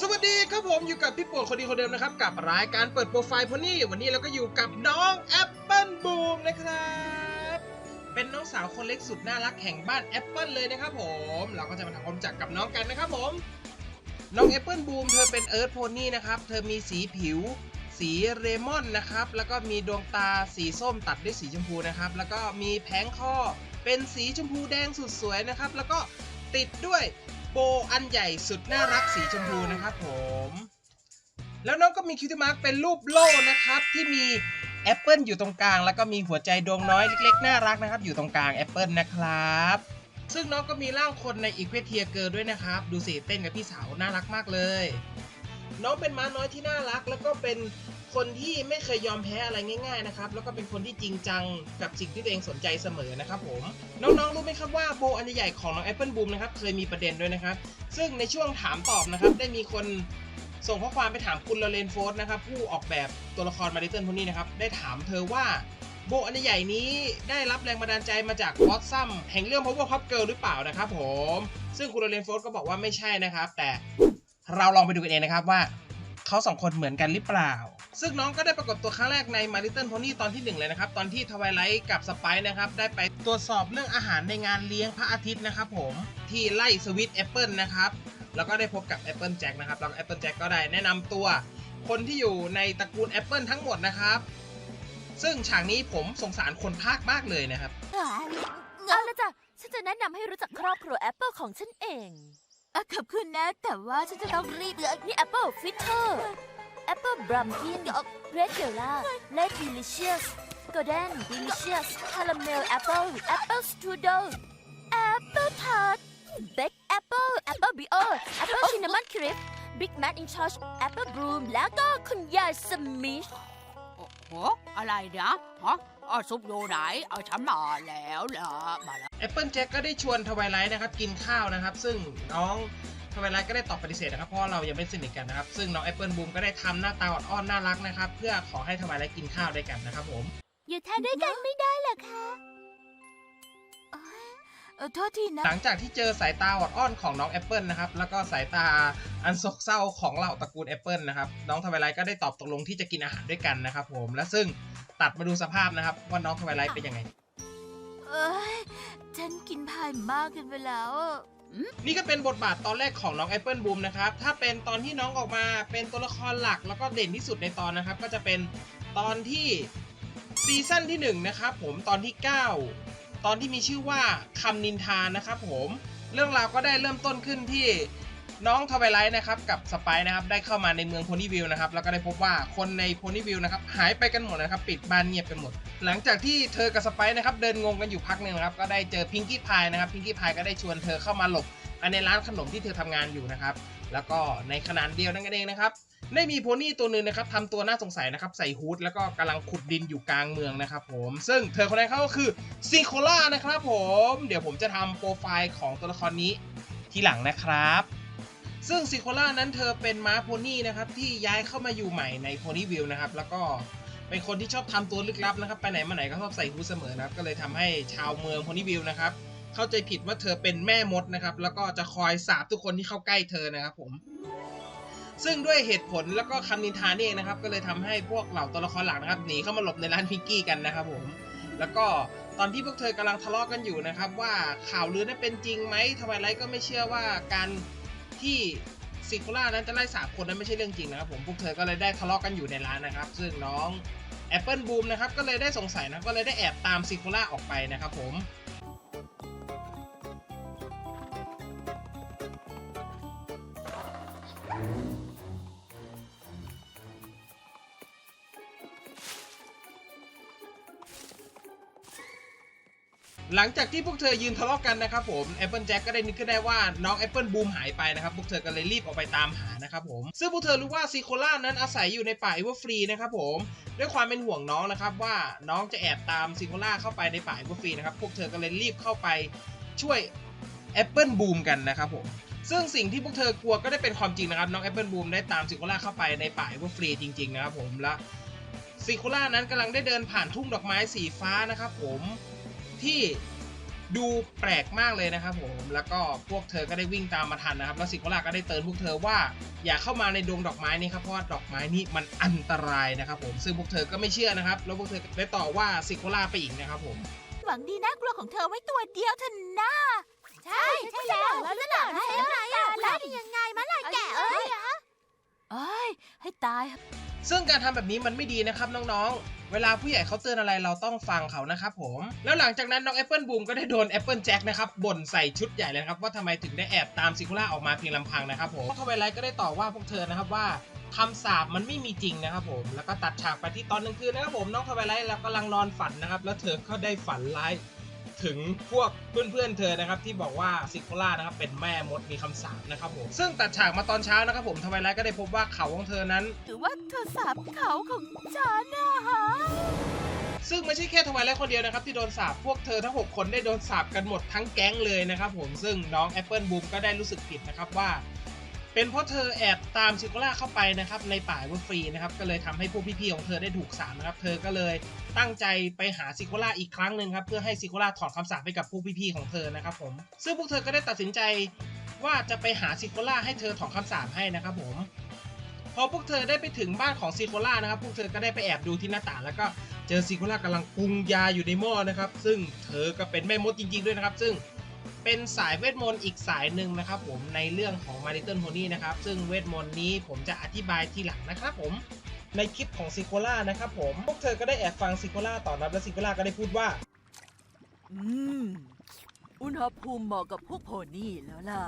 สวัสดีครับผมอยู่กับพี่ปวดคนดีคนเดิมนะครับ กับรายการเปิดโปรไฟล์พนี่วันนี้เราก็อยู่กับน้องแอปเปิลบูมนะครับ เป็นน้องสาวคนเล็กสุดน่ารักแห่งบ้านแอปเปิลเลยนะครับผม เราก็จะมาทำความรู้จักกับน้องกันนะครับผม น้องแอปเปิลบูมเธอเป็นเอิร์ธโพนี่นะครับเธอมีสีผิว สีเรมอนนะครับ แล้วก็มีดวงตาสีส้มตัดด้วยสีชมพูนะครับ แล้วก็มีแผงคอเป็นสีชมพูแดงสุดสวยนะครับ แล้วก็ติดด้วย โบอันใหญ่สุดน่ารักสีชมพูนะครับผม แล้วน้องก็มีคิวติมาร์กเป็นรูปโล่นะครับ ที่มีแอปเปิลอยู่ตรงกลาง แล้วก็มีหัวใจดวงน้อยเล็กๆ น่ารักนะครับ อยู่ตรงกลางแอปเปิลนะครับ ซึ่งน้องก็มีร่างคนในอีกเวทียเกิร์ด้วยนะครับ ดูสิเต้นกับพี่สาวน่ารักมากเลย น้องเป็นม้าน้อยที่น่ารัก แล้วก็เป็น คนที่ไม่เคยยอมแพ้อะไรง่าย ๆนะครับ แล้วก็เป็นคนที่จริงจังกับสิ่งที่ตัวเองสนใจเสมอนะครับผม น้องๆรู้ไหมครับว่าโบอันใหญ่ของน้องแอปเปิลบูมนะครับเคยมีประเด็นด้วยนะครับ ซึ่งในช่วงถามตอบนะครับ ได้มีคนส่งข้อความไปถามคุณลอเรนโฟร์นะครับผู้ออกแบบตัวละครมาริเติลพวกนี้นะครับได้ถามเธอว่าโบอันใหญ่นี้ได้รับแรงบันดาลใจมาจากวอตซัมแห่งเรื่อง Power Pop Girl หรือเปล่านะครับผม ซึ่งคุณลอเรนโฟร์ก็บอกว่าไม่ใช่นะครับ แต่เราลองไปดูกันเองนะครับว่า เขาสองคนเหมือนกันหรือเปล่า ซึ่งน้องก็ได้ปรากฏตัวครั้งแรกใน My Little Pony ตอนที่หนึ่งเลยนะครับ ตอนที่ทวายไลท์กับสไปซ์นะครับ ได้ไปตรวจสอบเรื่องอาหารในงานเลี้ยงพระอาทิตย์นะครับผม ที่ไล่สวิตแอปเปิลนะครับ แล้วก็ได้พบกับแอปเปิลแจ็คนะครับ แล้วแอปเปิลแจ็คก็ได้แนะนำตัวคนที่อยู่ในตระกูลแอปเปิลทั้งหมดนะครับ ซึ่งฉากนี้ผมสงสารคนภาคมากเลยนะครับเอาละจ้ะฉันจะแนะนำให้รู้จักครอบครัวแอปเปิลของฉันเอง อะขอบคุณนะ แต่ว่าฉันจะต้องรีบเลือกนี่แอปเปิลฟิตเตอร์แอปเปิลบรัมกินเรดเดล่าเลดดิลิเชียสโกลเด้นดิลิเชียสคาราเมลแอปเปิลแอปเปิลสตรูโดแอปเปิลทาร์ตเบคแอปเปิลแอปเปิลบิโอแอปเปิลชินนามอนคริปบิ๊กแม c อินชอชแอปเปิลบรูมแล้วก็คุณยายสมิธโอ้อะไรเนี่ยฮะ เอาซุปอยู่ไหน เอาฉันมาแล้วเหรอมาแล้วแอปเปิลแจ็คก็ได้ชวนทวายไลท์นะครับกินข้าวนะครับ ซึ่งน้องทวายไลท์ก็ได้ตอบปฏิเสธนะครับเพราะว่าเรายังไม่สนิทกันนะครับซึ่งน้องแอปเปิลบูมก็ได้ทำหน้าตาอ่อนๆน่ารักนะครับ เพื่อขอให้ทวายไลท์กินข้าวด้วยกันนะครับผม อยู่ทานด้วยกันไม่ได้เหรอคะ เออโทษทีนะ หลังจากที่เจอสายตาอ่อนๆของน้องแอปเปิลนะครับ แล้วก็สายตาอันโศกเศร้าของเหล่าตระกูลแอปเปิลนะครับ น้องทวายไลท์ก็ได้ตอบตกลงที่จะกินอาหารด้วยกันนะครับผม และซึ่งตัดมาดูสภาพนะครับว่าน้องทวายไลท์เป็นยังไง เอ้ย ฉันกินพายมากเกินไปแล้วอะนี่ก็เป็นบทบาทตอนแรกของน้องแอปเปิลบูมนะครับ ถ้าเป็นตอนที่น้องออกมาเป็นตัวละครหลักแล้วก็เด่นที่สุดในตอนนะครับ ก็จะเป็นตอนที่ซีซั่นที่1นะครับผมตอนที่ 9 ตอนที่มีชื่อว่าคำนินทานะครับผมเรื่องราวก็ได้เริ่มต้นขึ้นที่น้องทวายไลท์นะครับกับสไปซ์นะครับได้เข้ามาในเมืองโพนีวิลนะครับแล้วก็ได้พบว่าคนในโพนีวิลนะครับหายไปกันหมดนะครับปิดบ้านเงียบกันหมด หลังจากที่เธอกับสไปซ์นะครับเดินงงกันอยู่พักหนึ่งนะครับก็ได้เจอพิงกี้พายนะครับพิงกี้พายก็ได้ชวนเธอเข้ามาหลบในร้านขนมที่เธอทำงานอยู่นะครับแล้วก็ในขนาดเดียวนั่นเองนะครับ ได้มีโพนี่ตัวหนึ่งนะครับทำตัวน่าสงสัยนะครับใส่ฮูดแล้วก็กำลังขุดดินอยู่กลางเมืองนะครับผมซึ่งเธอคนนั้นเขาก็คือซิโคล่านะครับผมเดี๋ยวผมจะทำโปรไฟล์ของตัวละครนี้ทีหลังนะครับ ซึ่งซิโคล่านั้นเธอเป็นม้าโพนี่นะครับที่ย้ายเข้ามาอยู่ใหม่ในโพนี่วิลนะครับแล้วก็เป็นคนที่ชอบทำตัวลึกลับนะครับไปไหนมาไหนก็ชอบใส่ฮูดเสมอนะครับก็เลยทำให้ชาวเมืองโพนี่วิลนะครับเข้าใจผิดว่าเธอเป็นแม่มดนะครับแล้วก็จะคอยสาบทุกคนที่เข้าใกล้เธอนะครับผม ซึ่งด้วยเหตุผลแล้วก็คำนินทานี่เองนะครับ ก็เลยทำให้พวกเหล่าตัวละครหลักนะครับหนีเข้ามาหลบในร้านพิงกี้กันนะครับผมแล้วก็ตอนที่พวกเธอกำลังทะเลาะกันอยู่นะครับ ว่าข่าวลือนั้นเป็นจริงไหมทวายไลท์ก็ไม่เชื่อว่าการที่ซิโคล่านั้นจะไล่สาบคนนั้นไม่ใช่เรื่องจริงนะครับผมพวกเธอก็เลยได้ทะเลาะกันอยู่ในร้านนะครับ ซึ่งน้องแอปเปิลบูมนะครับก็เลยได้สงสัยนะก็เลยได้แอบตามซิโคล่าออกไปนะครับผม หลังจากที่พวกเธอยืนทะเลาะกันนะครับผมแอปเปิลแจ็คก็ได้นึกขึ้นได้ว่าน้องแอปเปิลบูมหายไปนะครับพวกเธอก็เลยรีบออกไปตามหานะครับผมซึ่งพวกเธอรู้ว่าซีโคล่านั้นอาศัยอยู่ในป่าเอเวอร์ฟรีนะครับผมด้วยความเป็นห่วงน้องนะครับว่าน้องจะแอบตามซีโคล่าเข้าไปในป่าเอเวอร์ฟรีนะครับพวกเธอก็เลยรีบเข้าไปช่วยแอปเปิลบูมกันนะครับผมซึ่งสิ่งที่พวกเธอกลัวก็ได้เป็นความจริงนะครับน้องแอปเปิลบูมได้ตามซีโคล่าเข้าไปในป่าเอเวอร์ฟรีจริงๆนะครับผมและซีโคล่านั้นกำลังได้เดินผ่านทุ่งดอกไม้สีฟ้านะครับผม ที่ดูแปลกมากเลยนะครับผมแล้วก็พวกเธอก็ได้วิ่งตามมาทันนะครับแล้วซิโคล่าก็ได้เตือนพวกเธอว่าอย่าเข้ามาในดงดอกไม้นี้ครับเพราะว่าดอกไม้นี้มันอันตรายนะครับผมซึ่งพวกเธอก็ไม่เชื่อนะครับ แล้วพวกเธอได้ต่อว่าซิโคล่าไปอีกนะครับผมหวังดีน่ากลัวของเธอไว้ตัวเดียวเถอะนะใช่ใช่แล้วแล้วจะหนักให้อะไรอะแล้วยังไงมาลายแกเอ้ยเอ้ยให้ตาย ซึ่งการทำแบบนี้มันไม่ดีนะครับน้องๆ เวลาผู้ใหญ่เขาเตือนอะไรเราต้องฟังเขานะครับผม แล้วหลังจากนั้นน้องแอปเปิลบูมก็ได้โดนแอปเปิลแจ็คนะครับบ่นใส่ชุดใหญ่เลยครับว่าทำไมถึงได้แอบตามซิคุล่าออกมาเพียงลำพังนะครับผมทวายไลท์ก็ได้ต่อว่าพวกเธอนะครับว่าคำสาปมันไม่มีจริงนะครับผม แล้วก็ตัดฉากไปที่ตอนกลางคืนนะครับผมน้องทวายไลท์แล้วกำลังนอนฝันนะครับ แล้วเธอก็ได้ฝันร้าย ถึงพวกเพื่อนๆเธอนะครับที่บอกว่าซิโคล่านะครับเป็นแม่มดมีคำสาปนะครับผมซึ่งตัดฉากมาตอนเช้านะครับผมทวายไลท์ก็ได้พบว่าเขาของเธอนั้น หรือว่าเธอสาบเขาของฉันนะฮะซึ่งไม่ใช่แค่ทวายไลท์คนเดียวนะครับที่โดนสาปพวกเธอทั้ง 6 คนได้โดนสาปกันหมดทั้งแก๊งเลยนะครับผมซึ่งน้องแอปเปิลบูมก็ได้รู้สึกผิดนะครับว่า เป็นเพราะเธอแอบตามซิโคล่าเข้าไปนะครับในป่าเวอร์ฟรีนะครับก็เลยทำให้พวกพี่ๆของเธอได้ถูกสาปนะครับเธอก็เลยตั้งใจไปหาซิโคล่าอีกครั้งหนึ่งครับเพื่อให้ซิโคล่าถอนคำสาปให้กับพวกพี่ๆของเธอนะครับผมซึ่งพวกเธอก็ได้ตัดสินใจว่าจะไปหาซิโคล่าให้เธอถอนคำสาปให้นะครับผมพอพวกเธอได้ไปถึงบ้านของซิโคล่านะครับพวกเธอก็ได้ไปแอบดูที่หน้าต่างแล้วก็เจอซิโคล่ากำลังปรุงยาอยู่ในหม้อนะครับซึ่งเธอก็เป็นแม่มดจริง ๆด้วยนะครับ ซึ่ง เป็นสายเวทมนต์อีกสายหนึ่งนะครับผมในเรื่องของ My Little Pony นะครับ ซึ่งเวทมนต์นี้ผมจะอธิบายทีหลังนะครับผมในคลิปของซิโคล่านะครับผม พวกเธอก็ได้แอบฟังซิโคล่าต่อนะครับแล้วซิโคล่าก็ได้พูดว่า อืม อุณหภูมิเหมาะกับพวกโพนี่แล้วล่ะ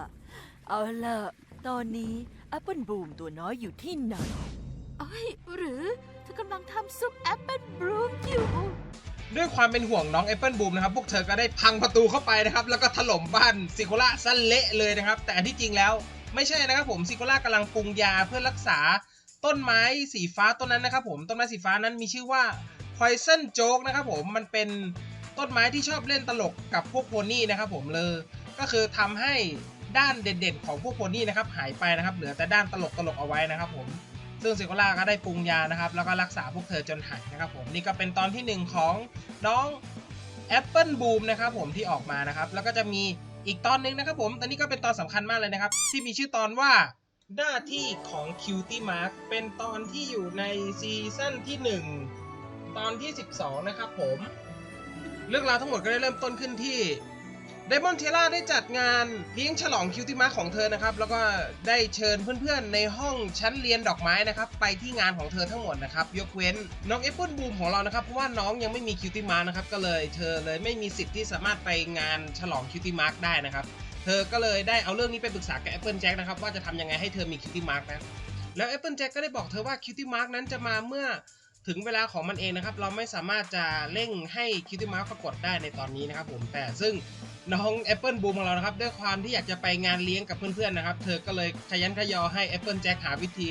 เอาล่ะ ตอนนี้แอปเปิลบูมตัวน้อยอยู่ที่ไหน เอ้ยหรือเธอกำลังทำซุปแอปเปิลบูมอยู่ ด้วยความเป็นห่วงน้องแอปเปิลบูมนะครับพวกเธอก็ได้พังประตูเข้าไปนะครับ แล้วก็ถล่มบ้านซิโคล่าซะเละเลยนะครับ แต่ที่จริงแล้วไม่ใช่นะครับผมซิโคล่ากำลังปรุงยาเพื่อรักษาต้นไม้สีฟ้าต้นนั้นนะครับผมต้นไม้สีฟ้านั้นมีชื่อว่า Poison Joke นะครับผมมันเป็นต้นไม้ที่ชอบเล่นตลกกับพวกโพนี่นะครับผมเลยก็คือทำให้ด้านเด่นๆของพวกโพนี่นะครับหายไปนะครับ เหลือแต่ด้านตลกๆเอาไว้นะครับผม ซึ่งซิโคล่าก็ได้ปรุงยานะครับ แล้วก็รักษาพวกเธอจนหายนะครับผมนี่ก็เป็นตอนที่หนึ่งของน้องแอปเปิลบูมนะครับผมที่ออกมานะครับ แล้วก็จะมีอีกตอนหนึงนะครับผมตอนนี้ก็เป็นตอนสำคัญมากเลยนะครับ ที่มีชื่อตอนว่าหน้าที่ของ Cutie Mark เป็นตอนที่อยู่ในซีซั่นที่ 1 ตอนที่ 12 นะครับผม เรื่องราวทั้งหมดก็ได้เริ่มต้นขึ้นที่ ไดมอนเทล่าได้จัดงานเลี้ยงฉลองคิวติมาของเธอนะครับ แล้วก็ได้เชิญเพื่อนๆในห้องชั้นเรียนดอกไม้นะครับ ไปที่งานของเธอทั้งหมดนะครับ ยกเว้นน้องแอปเปิลบูมของเรานะครับ เพราะว่าน้องยังไม่มีคิวติมานะครับ ก็เลยเธอเลยไม่มีสิทธิ์ที่สามารถไปงานฉลองคิวติมาร์กได้นะครับ เธอก็เลยได้เอาเรื่องนี้ไปปรึกษากับแอปเปิลแจ็คนะครับว่าจะทำยังไงให้เธอมีคิวติมาร์กนะแล้วแอปเปิลแจ็คก็ได้บอกเธอว่าคิวตี้มาร์กนั้นจะมาเมื่อ ถึงเวลาของมันเองนะครับ เราไม่สามารถจะเร่งให้คิวตี้มาร์กปรากฏได้ในตอนนี้นะครับผมแต่ซึ่งน้องแอปเปิลบูของเรานะครับ ด้วยความที่อยากจะไปงานเลี้ยงกับเพื่อนๆนะครับ เธอก็เลยขยันขยอให้แอปเปิลแจ็คหาวิธี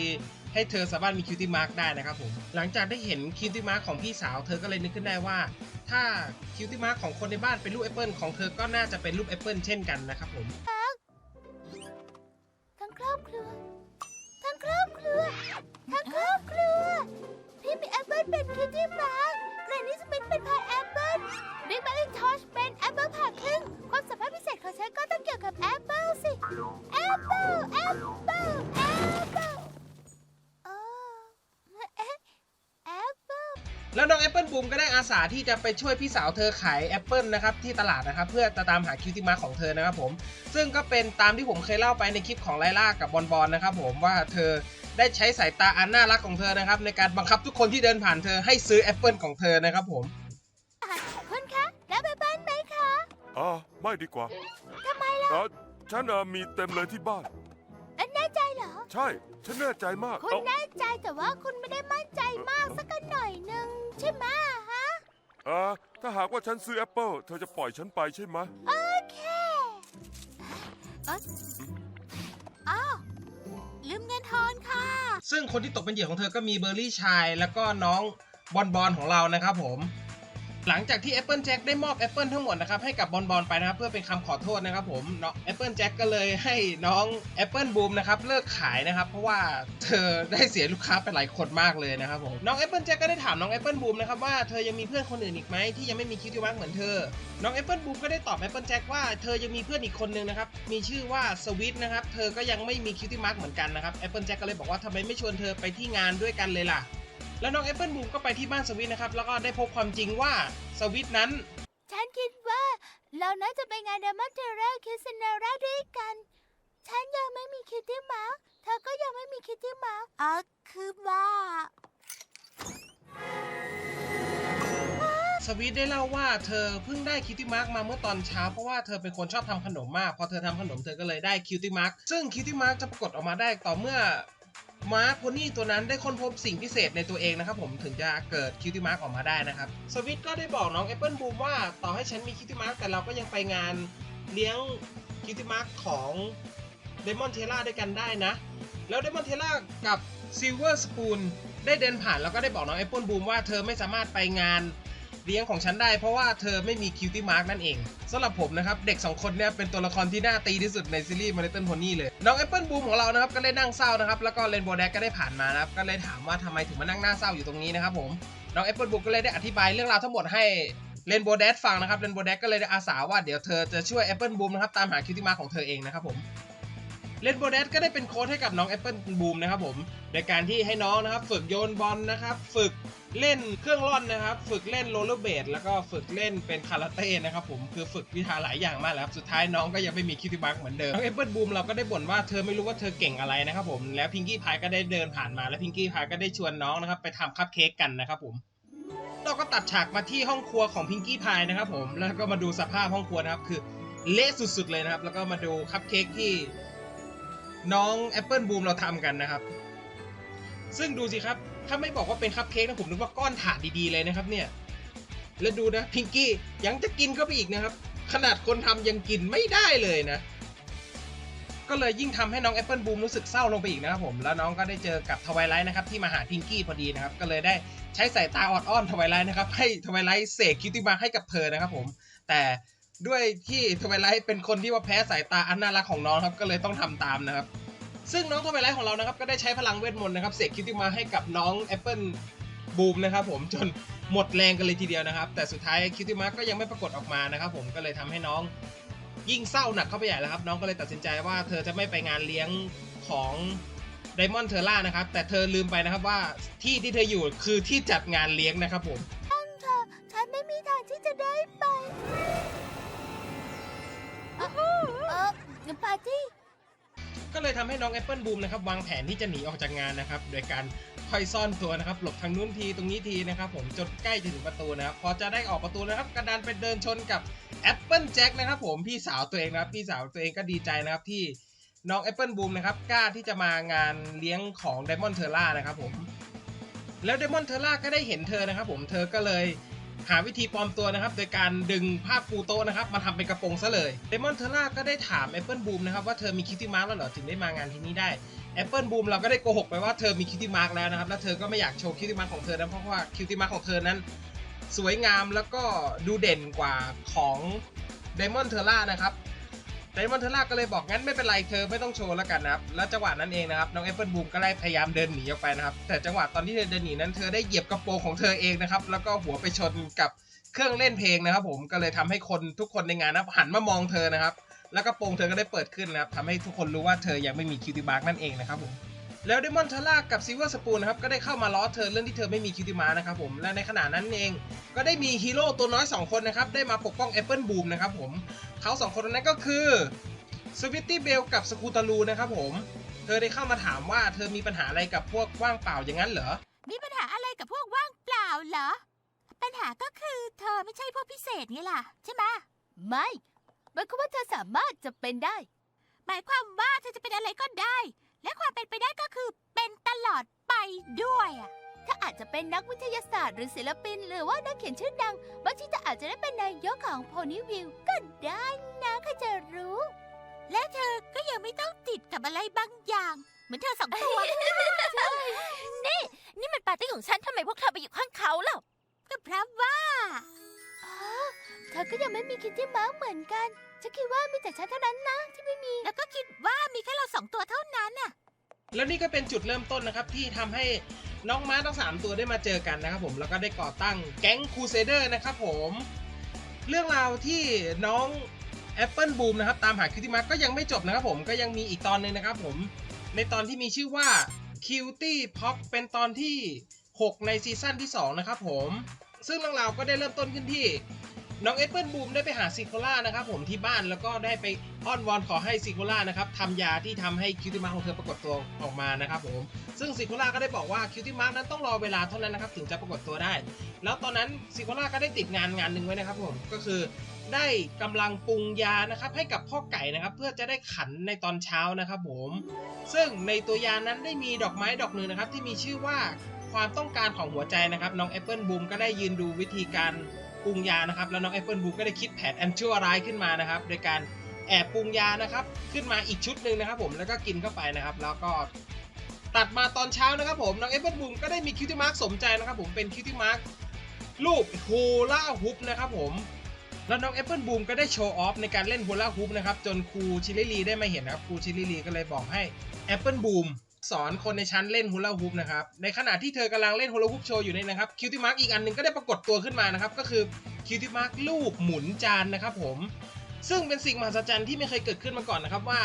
ให้เธอสามารถมีคิวตี้มาร์กได้นะครับผมหลังจากได้เห็นคิวตี้มาร์กของพี่สาว เธอก็เลยนึกขึ้นได้ว่า ถ้าคิวตี้มาร์กของคนในบ้านเป็นรูปแอปเปิลของเธอก็น่าจะเป็นรูปแอปเปิลเช่นกันนะครับผม ลเป็นคิตตี้มาร์กเรนนี่สมิธเป็นพายแอปเปิลบิ๊กแมลินทอชเป็นแอปเปิลผ่าครึ่ง ความสามารถพิเศษของฉันก็ต้องเกี่ยวกับแอปเปิลสิแอปเปิลแอปเปิลแอปเปิลอ๋ออแอปเปิลแล้วน้องแอปเปิลบูมก็ได้อาสาที่จะไปช่วยพี่สาวเธอขายแอปเปิลนะครับที่ตลาดนะครับเพื่อจะตามหาคิวติมาของเธอนะครับผม ซึ่งก็เป็นตามที่ผมเคยเล่าไปในคลิปของไลล่ากับบอลบอลนะครับผมว่าเธอ ได้ใช้สายตาอันน่ารักของเธอนะครับ ในการบังคับทุกคนที่เดินผ่านเธอให้ซื้อแอปเปิลของเธอนะครับผมคุณคะรับแอปเปิลไหมคะอ่าไม่ดีกว่าทำไมล่ะเอ่อฉันเอ่อมีเต็มเลยที่บ้าน แน่ใจเหรอ ใช่ ฉันแน่ใจมากคุณเอ้าแน่ใจแต่ว่าคุณไม่ได้มั่นใจมากสักหน่อยหนึ่งใช่ไหมฮะ เอ่อถ้าหากว่าฉันซื้อแอปเปิลเธอจะปล่อยฉันไปใช่ไหม โอเคเอ้ย ซึ่งคนที่ตกเป็นเหยื่อของเธอก็มีเบอร์รี่ชาย แล้วก็น้องบอลบอลของเรานะครับผม หลังจากที่ Apple Jack ได้มอบแอปเปิลทั้งหมดนะครับให้กับบอลบอลไปนะครับเพื่อเป็นคำขอโทษนะครับผมเนาะ Apple Jack ก็เลยให้น้อง Apple Boom นะครับเลิกขายนะครับเพราะว่าเธอได้เสียลูกค้าไปหลายคนมากเลยนะครับผมน้อง Apple Jack ก็ได้ถามน้อง Apple Boom นะครับว่าเธอยังมีเพื่อนคนอื่นอีกไหมที่ยังไม่มีคิวที่วักเหมือนเธอ น้อง Apple Boom ก็ได้ตอบ Apple Jack ว่าเธอยังมีเพื่อนอีกคนนึงนะครับมีชื่อว่าสวิตนะครับเธอก็ยังไม่มีคิวที่มาร์กเหมือนกันนะครับ Apple Jack ก็เลยบอกว่าทำไมไม่ชวนเธอไปที่งานด้วยกันเลยล่ะ แล้วน้อง Apple Boom ก็ไปที่บ้านสวิตนะครับ แล้วก็ได้พบความจริงว่าสวิตนั้น ฉันคิดว่าเราน่าจะไปงานเดมอนเทเรลคิสเนราด้วยกัน ฉันยังไม่มีคิตตี้มาร์คเธอก็ยังไม่มีคิตตี้มาร์คอ๋อคือว่าสวีทได้เล่าว่าเธอเพิ่งได้คิวตี้มาร์กมาเมื่อตอนเช้าเพราะว่าเธอเป็นคนชอบทำขนมมาก พอเธอทำขนมเธอก็เลยได้คิวตี้มาร์กซึ่งคิวตี้มาร์กจะปรากฏออกมาได้ต่อเมื่อ ม้าโพนี่ตัวนั้นได้ค้นพบสิ่งพิเศษในตัวเองนะครับผมถึงจะเกิดคิวตี้มาร์กออกมาได้นะครับสวิทก็ได้บอกน้องแอปเปิลบูมว่าต่อให้ฉันมีคิวตี้มาร์กแต่เราก็ยังไปงานเลี้ยงคิวตี้มาร์กของเดมอนเทล่าด้วยกันได้นะ แล้วเดมอนเทล่ากับซิลเวอร์สปูนได้เดินผ่านแล้วก็ได้บอกน้องแอปเปิลบูมว่าเธอไม่สามารถไปงาน เลี้ยงของฉันได้เพราะว่าเธอไม่มีคิวตี้มาร์กนั่นเองสำหรับผมนะครับเด็ก 2 คนเนี่ยเป็นตัวละครที่น่าตีที่สุดในซีรีส์มาริเติลโพนี่เลยน้องแอปเปิลบูมของเรานะครับก็เลยนั่งเศร้านะครับแล้วก็เลนโบแดกก็ได้ผ่านมานะครับก็เลยถามว่าทำไมถึงมานั่งหน้าเศร้าอยู่ตรงนี้นะครับผมน้องแอปเปิลบูมก็เลยได้อธิบายเรื่องราวทั้งหมดให้เลนโบแดกฟังนะครับเลนโบแดกก็เลยได้อาสาว่าเดี๋ยวเธอจะช่วยแอปเปิลบูมนะครับตามหาคิวตี้มาร์กของเธอเองนะครับผม เลนโบเดสก็ได้เป็นโค้ชให้กับน้องแอปเปิลบูมนะครับผม โดยการที่ให้น้องนะครับ ฝึกโยนบอลนะครับ ฝึกเล่นเครื่องร่อนนะครับ ฝึกเล่นโรลเลอร์เบดแล้วก็ฝึกเล่นเป็นคาราเต้นะครับผมคือฝึกวิชาหลายอย่างมากแล้วครับสุดท้ายน้องก็ยังไม่มีคิวติบักเหมือนเดิมน้องแอปเปิลบูมเราก็ได้บ่นว่าเธอไม่รู้ว่าเธอเก่งอะไรนะครับผมแล้วพิงกี้พายก็ได้เดินผ่านมาแล้วพิงกี้พายก็ได้ชวนน้องนะครับไปทำคัพเค้กกันนะครับผมเราก็ตัดฉากมาที่ห้องครัวของพิงกี้พายนะครับผมแล้วก็มาดูสภาพห้องครัวนะครับคือเละสุดๆเลยนะครับแล้วก็มาดูคัพเค้กที่ น้องแอปเปิลบูมเราทำกันนะครับ ซึ่งดูสิครับ ถ้าไม่บอกว่าเป็นคัพเค้กนะผมนึกว่าก้อนถานดีๆเลยนะครับเนี่ย แล้วดูนะพิงกี้ยังจะกินเข้าไปอีกนะครับ ขนาดคนทำยังกินไม่ได้เลยนะ ก็เลยยิ่งทำให้น้องแอปเปิลบูมรู้สึกเศร้าลงไปอีกนะครับผม แล้วน้องก็ได้เจอกับทวายไลท์นะครับที่มาหาพิงกี้พอดีนะครับ ก็เลยได้ใช้สายตาออดอ้อนทวายไลท์นะครับให้ทวายไลท์เสกคิวตี้มาร์ให้กับเธอนะครับผม แต่ ด้วยที่ทวายไลท์เป็นคนที่ว่าแพ้สายตาอันน่ารักของน้องครับก็เลยต้องทำตามนะครับ ซึ่งน้องทวายไลท์ของเรานะครับก็ได้ใช้พลังเวทมนต์นะครับเสกคิวตี้มาให้กับน้องแอปเปิลบูมนะครับผมจนหมดแรงกันเลยทีเดียวนะครับ แต่สุดท้ายคิวตี้มาก็ยังไม่ปรากฏออกมานะครับผมก็เลยทำให้น้องยิ่งเศร้าหนักเข้าไปใหญ่แล้วครับ น้องก็เลยตัดสินใจว่าเธอจะไม่ไปงานเลี้ยงของไดมอนด์เทอร่านะครับ แต่เธอลืมไปนะครับว่าที่ที่เธออยู่คือที่จัดงานเลี้ยงนะครับผมฉันเธอฉันไม่มีทางที่จะได้ไป เออปาร์ตี้ก็เลยทำให้น้องแอปเปิลบูมนะครับวางแผนที่จะหนีออกจากงานนะครับ โดยการคอยซ่อนตัวนะครับหลบทางนู้นทีตรงนี้ทีนะครับผมจนใกล้จะถึงประตูนะครับพอจะได้ออกประตูนะครับกระดานไปเดินชนกับแอปเปิลแจ็คนะครับผมพี่สาวตัวเองนะครับพี่สาวตัวเองก็ดีใจนะครับที่น้องแอปเปิลบูมนะครับกล้าที่จะมางานเลี้ยงของไดมอนเทอร่านะครับผมแล้วเดมอนเทอร่าก็ได้เห็นเธอนะครับผมเธอก็เลย หาวิธีปลอมตัวนะครับ โดยการดึงภาพปูโตะนะครับ มาทำเป็นกระโปรงซะเลยเดมอนเทอร่าก็ได้ถามแอปเปิลบูมนะครับว่าเธอมีคิตตี้มาร์กแล้วเหรอถึงได้มางานที่นี่ได้แอปเปิลบูมเราก็ได้โกหกไปว่าเธอมีคิตตี้มาร์กแล้วนะครับ แล้วเธอก็ไม่อยากโชว์คิตตี้มาร์กของเธอนะเพราะว่าคิตตี้มาร์กของเธอนั้น สวยงามแล้วก็ดูเด่นกว่าของเดมอนเทอร่านะครับ ไดมอนเทล่าก็เลยบอกงั้นไม่เป็นไรเธอไม่ต้องโชว์แล้วกันนะครับ แล้วจังหวะนั้นเองนะครับน้องแอปเปิลบูมก็ได้พยายามเดินหนีออกไปนะครับ แต่จังหวะตอนที่เธอเดินหนีนั้นเธอได้เหยียบกระโปรงของเธอเองนะครับ แล้วก็หัวไปชนกับเครื่องเล่นเพลงนะครับ ผม ก็เลยทำให้คนทุกคนในงานนะหันมามองเธอนะครับ แล้วกระโปรงเธอก็ได้เปิดขึ้นนะครับทำให้ทุกคนรู้ว่าเธอยังไม่มีคิวติบาร์กนั่นเองนะครับผม แล้วเดมอนเทล่ากับซิลเวอร์สปูนนะครับก็ได้เข้ามาล้อเธอเรื่องที่เธอไม่มีคิวติมานะครับผมและในขณะนั้นเองก็ได้มีฮีโร่ตัวน้อย 2 คนนะครับได้มาปกป้องแอปเปิลบูมนะครับผมเขาสองคนนั้นก็คือสวิตตี้เบลกับสกูตาลูนะครับผม เธอได้เข้ามาถามว่าเธอมีปัญหาอะไรกับพวกว่างเปล่าอย่างนั้นเหรอ มีปัญหาอะไรกับพวกว่างเปล่าเหรอ ปัญหาก็คือเธอไม่ใช่พวกพิเศษไงล่ะ ใช่ไหมไม่หมายความว่าเธอสามารถจะเป็นได้ หมายความว่าเธอจะเป็นอะไรก็ได้ และความเป็นไปได้ก็คือเป็นตลอดไปด้วยอะถ้าอาจจะเป็นนักวิทยาศาสตร์หรือศิลปิน หรือว่านักเขียนชื่อดังบางทีเธอาจจะได้เป็นนายกของโพนี่วิวก็ได้นะใครจะรู้ และเธอก็ยังไม่ต้องติดกับอะไรบางอย่าง เหมือนเธอสองตัว นี่ นี่มันปาร์ตี้ของฉันทำไมพวกเธอไปอยู่ข้างเขาล่ะก็เพราะว่า เธอก็ยังไม่มีคิตตี้มาร์กเหมือนกัน ฉันคิดว่ามีแต่ฉันเท่านั้นนะ ที่ไม่มี แล้วก็คิดว่ามีแค่เราสองตัวเท่านั้นน่ะ แล้วนี่ก็เป็นจุดเริ่มต้นนะครับ ที่ทำให้น้องม้าทั้งสามตัวได้มาเจอกันนะครับผมแล้วก็ได้ก่อตั้งแก๊งคูเซเดอร์นะครับผม เรื่องราวที่น้องแอปเปิลบูมนะครับ ตามหาคิวตี้มาร์ก็ยังไม่จบนะครับผมก็ยังมีอีกตอนหนึ่งนะครับผมในตอนที่มีชื่อว่าคิวตี้พ็อกเป็นตอนที่ 6 ในซีซั่นที่ 2 นะครับผม ซึ่งเรื่องราวก็ได้เริ่มต้นขึ้นที่ น้องแอปเปิลบูมได้ไปหาซิโคล่านะครับผมที่บ้านแล้วก็ได้ไปอ้อนวอนขอให้ซิโคล่านะครับทำยาที่ทำให้คิวตี้มาร์ของเธอปรากฏตัวออกมานะครับผมซึ่งซิโคล่าก็ได้บอกว่าคิวตี้มาร์นั้นต้องรอเวลาเท่านั้นนะครับถึงจะปรากฏตัวได้ แล้วตอนนั้นซิโคล่าก็ได้ติดงานงานหนึ่งไว้นะครับผมก็คือได้กำลังปรุงยานะครับให้กับพ่อไก่นะครับ เพื่อจะได้ขันในตอนเช้านะครับผม ซึ่งในตัวยานั้นได้มีดอกไม้ดอกหนึ่งนะครับ ที่มีชื่อว่าความต้องการของหัวใจนะครับ น้องแอปเปิลบูมก็ได้ยืนดูวิธีการ ปรุงยานะครับ แล้วน้องแอปเปิลบูมก็ได้คิดแผนแอนชั่วร้ายขึ้นมานะครับ โดยการแอบปรุงยานะครับ ขึ้นมาอีกชุดหนึ่งนะครับ ผมแล้วก็กินเข้าไปนะครับ แล้วก็ตัดมาตอนเช้านะครับ ผมน้องแอปเปิลบูมก็ได้มีคิวตี้มาร์กสมใจนะครับ ผมเป็นคิวตี้มาร์กรูปโฮล่าฮุปนะครับ ผมแล้วน้องแอปเปิลบูมก็ได้โชว์ออฟในการเล่นฮูลาฮูปนะครับจนครูชิลิลีได้มาเห็นนะครับครูชิลิลีก็เลยบอกให้แอปเปิลบูม สอนคนในชั้นเล่นฮูลาฮูปนะครับ ในขณะที่เธอกำลังเล่นฮูลาฮูปโชว์อยู่เนี่ยนะครับคิวตี้มาร์กอีกอันหนึ่งก็ได้ปรากฏตัวขึ้นมานะครับ ก็คือคิวตี้มาร์กลูกหมุนจานนะครับผมซึ่งเป็นสิ่งมหัศจรรย์ที่ไม่เคยเกิดขึ้นมาก่อนนะครับว่า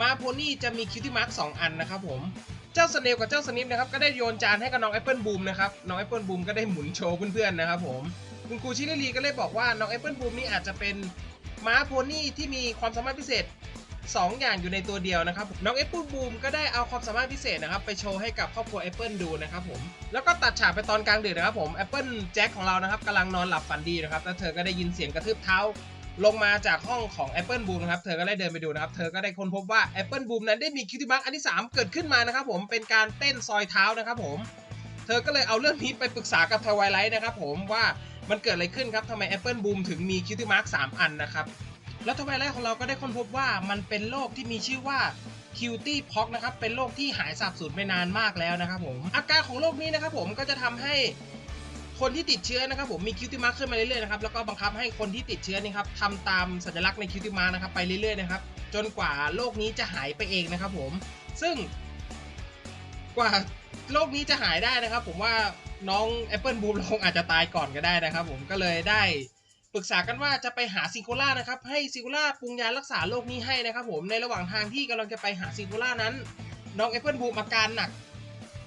มาโพนี่จะมีคิวตี้มาร์กสองอันนะครับผมเจ้าสเนลกับเจ้าสนิปนะครับก็ได้โยนจานให้กับน้องแอปเปิลบูมนะครับน้องแอปเปิลบูมก็ได้หมุนโชว์เพื่อนๆนะครับผมคุณครูชิลลีก็เลยบอกว่าน้องแอปเปิลบูมนี่อาจจะเป็นม้าโพนี่ที่มีความสามารถพิเศษ 2 อย่างอยู่ในตัวเดียวนะครับน้องแอปเปิลบูมก็ได้เอาความสามารถพิเศษนะครับไปโชว์ให้กับครอบครัวแอปเปิลดูนะครับผมแล้วก็ตัดฉากไปตอนกลางดึกนะครับผมแอปเปิลแจ็คของเรานะครับกำลังนอนหลับฝันดีนะครับแล้วเธอก็ได้ยินเสียงกระทืบเท้าลงมาจากห้องของ Apple Boom นะครับ เธอก็ได้เดินไปดูนะครับ เธอก็ได้ค้นพบว่า Apple Boom นั้นได้มีคิวตี้มาร์กอันที่ 3 เกิดขึ้นมานะครับผม เป็นการเต้นซอยเท้านะครับผม เธอก็เลยเอาเรื่องนี้ไปปรึกษากับทวายไลท์นะครับผมว่ามันเกิดอะไรขึ้นครับทำไม Apple Boom ถึงมีคิวตี้มาร์ก3อันนะครับ แล้วทวายไลท์ของเราก็ได้ค้นพบว่ามันเป็นโรคที่มีชื่อว่าคิวตี้พ็อกนะครับเป็นโรคที่หายสาบสูญไปนานมากแล้วนะครับผมอาการของโรคนี้นะครับผมก็จะทำให้คนที่ติดเชื้อนะครับผมมีคิวติมาร์ขึ้นมาเรื่อยๆนะครับแล้วก็บังคับให้คนที่ติดเชื้อนี่ครับทำตามสัญลักษณ์ในคิวติมาร์นะครับไปเรื่อยๆนะครับจนกว่าโรคนี้จะหายไปเองนะครับผมซึ่ง กว่าโรคนี้จะหายได้นะครับ ผมว่าน้อง Apple Boom คงอาจจะตายก่อนก็ได้นะครับ ผมก็เลยได้ ปรึกษากันว่าจะไปหาซิโคล่านะครับ ให้ซิโคล่าปรุงยารักษาโรคนี้ให้นะครับผม ในระหว่างทางที่กำลังจะไปหาซิโคล่านั้น น้องแอปเปิลบูมอาการหนัก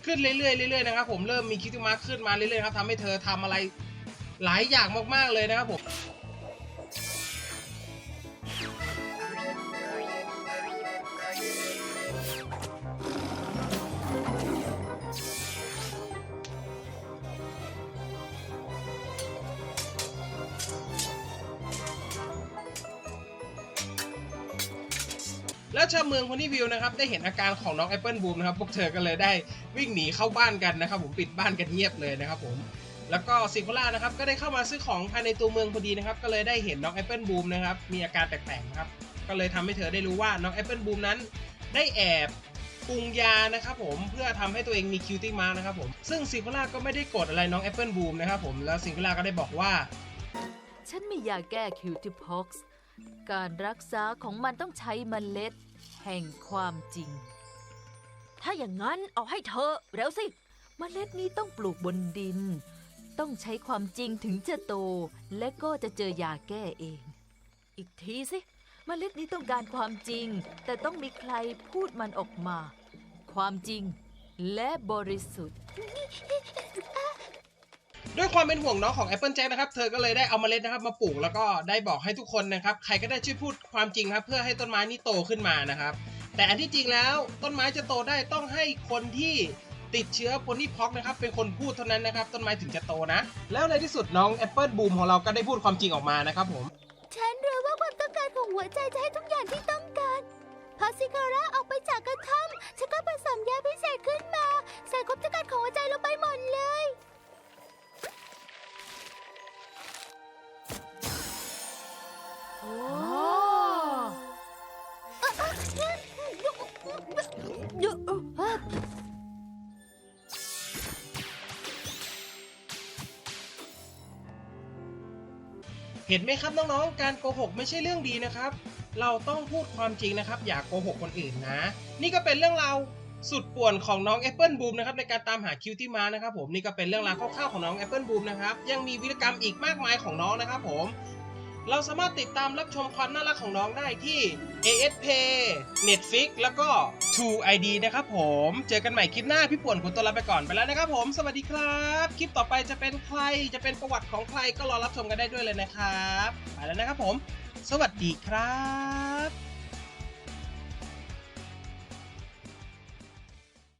ขึ้นเรื่อยๆเรื่อยๆนะครับผม เริ่มมีคิวติมาร์ขึ้นมาเรื่อยๆครับทำให้เธอทำอะไรหลายอย่างมากๆเลยนะครับผม แล้วชาวเมืองคนที่วิวนะครับได้เห็นอาการของน้องแอปเปิลบูมนะครับพวกเธอก็เลยได้วิ่งหนีเข้าบ้านกันนะครับผมปิดบ้านกันเงียบเลยนะครับผมแล้วก็ซิโคล่านะครับก็ได้เข้ามาซื้อของภายในตัวเมืองพอดีนะครับก็เลยได้เห็นน้องแอปเปิลบูมนะครับมีอาการแปลกๆนะครับก็เลยทำให้เธอได้รู้ว่าน้องแอปเปิลบูมนั้นได้แอบปรุงยานะครับผมเพื่อทำให้ตัวเองมีคิวตี้มาร์นะครับผมซึ่งซิโคล่าก็ไม่ได้โกรธอะไรน้องแอปเปิลบูมนะครับผมแล้วซิโคล่าก็ได้บอกว่า ฉันมียาแก้คิวติพ็อกซ์การรักษาของมันต้องใช้เมล็ด แห่งความจริง ถ้าอย่างนั้นเอาให้เธอเร็วสิเมล็ดนี้ต้องปลูกบนดิน ต้องใช้ความจริงถึงจะโต และก็จะเจอยาแก้เอง อีกทีสิเมล็ดนี้ต้องการความจริง แต่ต้องมีใครพูดมันออกมา ความจริงและบริสุทธิ์ ด้วยความเป็นห่วงน้องของ Apple Jack นะครับ เธอก็เลยได้เอาเมล็ดนะครับมาปลูกแล้วก็ได้บอกให้ทุกคนนะครับ ใครก็ได้ช่วยพูดความจริงครับ เพื่อให้ต้นไม้นี้โตขึ้นมานะครับ แต่อันที่จริงแล้วต้นไม้จะโตได้ต้องให้คนที่ติดเชื้อโพนี่พ็อกนะครับ เป็นคนพูดเท่านั้นนะครับ ต้นไม้ถึงจะโตนะ แล้วในที่สุดน้อง Apple Boom ของเราก็ได้พูดความจริงออกมานะครับผม ฉันรู้ว่าความต้องการของหัวใจจะให้ทุกอย่างที่ต้องการพอซิคาร่าออกไปจากกระท่อมฉันก็ผสมยาพิเศษขึ้นมา ใส่ความต้องการของหัวใจลงไปหมดเลย เห็นไหมครับน้องๆ การโกหกไม่ใช่เรื่องดีนะครับ เราต้องพูดความจริงนะครับ อย่าโกหกคนอื่นนะ นี่ก็เป็นเรื่องราวสุดป่วนของน้องแอปเปิลบูมนะครับในการตามหาคิวตี้มานะครับผมนี่ก็เป็นเรื่องราวคร่าวๆของน้องแอปเปิลบูมนะครับยังมีวิรกรรมอีกมากมายของน้องนะครับผม เราสามารถติดตามรับชมความน่ารักของน้องได้ที่ ASP Netflix แล้วก็ True ID นะครับผม เจอกันใหม่คลิปหน้าพี่ป่วนขอตัวลาไปก่อนไปแล้วนะครับผม สวัสดีครับ คลิปต่อไปจะเป็นใครจะเป็นประวัติของใครก็รอรับชมกันได้ด้วยเลยนะครับ ไปแล้วนะครับผม สวัสดีครับ